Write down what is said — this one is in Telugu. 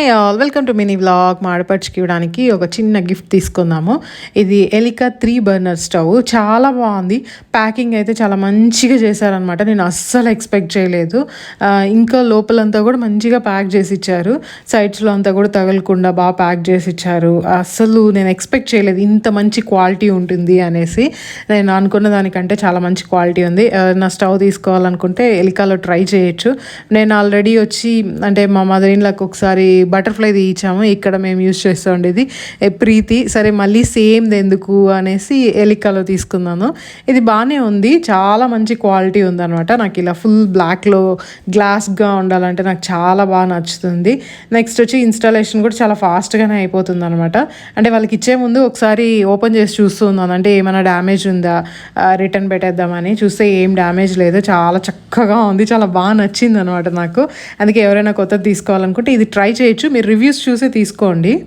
Hi all. Welcome to mini vlog. మాడపరుచుకోవడానికి ఇవ్వడానికి ఒక చిన్న గిఫ్ట్ తీసుకుందాము. ఇది ఎలికా త్రీ బర్నర్ స్టవ్. చాలా బాగుంది. ప్యాకింగ్ అయితే చాలా మంచిగా చేశారనమాట నేను అస్సలు ఎక్స్పెక్ట్ చేయలేదు. ఇంకా లోపలంతా కూడా మంచిగా ప్యాక్ చేసి ఇచ్చారు. సైడ్స్లో అంతా కూడా తగలకుండా బాగా ప్యాక్ చేసి ఇచ్చారు. అస్సలు నేను ఎక్స్పెక్ట్ చేయలేదు ఇంత మంచి క్వాలిటీ ఉంటుంది అనేసి. నేను అనుకున్న దానికంటే చాలా మంచి క్వాలిటీ ఉంది. నా స్టవ్ తీసుకోవాలనుకుంటే ఎలికాలో ట్రై చేయొచ్చు. నేను ఆల్రెడీ వచ్చి అంటే మా మదర్ ఇన్లకు ఒకసారి బటర్ఫ్లై ఇచ్చాము ఇక్కడ మేము యూజ్ చేస్తూ ఉండేది. ప్రీతి సరే మళ్ళీ సేమ్ది ఎందుకు అనేసి ఎలికాలో తీసుకున్నాను. ఇది బాగానే ఉంది చాలా మంచి క్వాలిటీ ఉందనమాట నాకు ఇలా ఫుల్ బ్లాక్లో గ్లాస్గా ఉండాలంటే నాకు చాలా బాగా నచ్చుతుంది. నెక్స్ట్ వచ్చి ఇన్స్టాలేషన్ కూడా చాలా ఫాస్ట్గానే అయిపోతుంది అనమాట అంటే వాళ్ళకి ఇచ్చే ముందు ఒకసారి ఓపెన్ చేసి చూస్తున్నాను. అంటే ఏమైనా డ్యామేజ్ ఉందా రిటర్న్ పెట్టేద్దామని. చూస్తే ఏం డ్యామేజ్ లేదు చాలా చక్కగా ఉంది చాలా బాగా నచ్చింది అనమాట నాకు. అందుకే ఎవరైనా కొత్తది తీసుకోవాలనుకుంటే ఇది ట్రై చేయొచ్చు. మీరు రివ్యూస్ చూసి తీసుకోండి.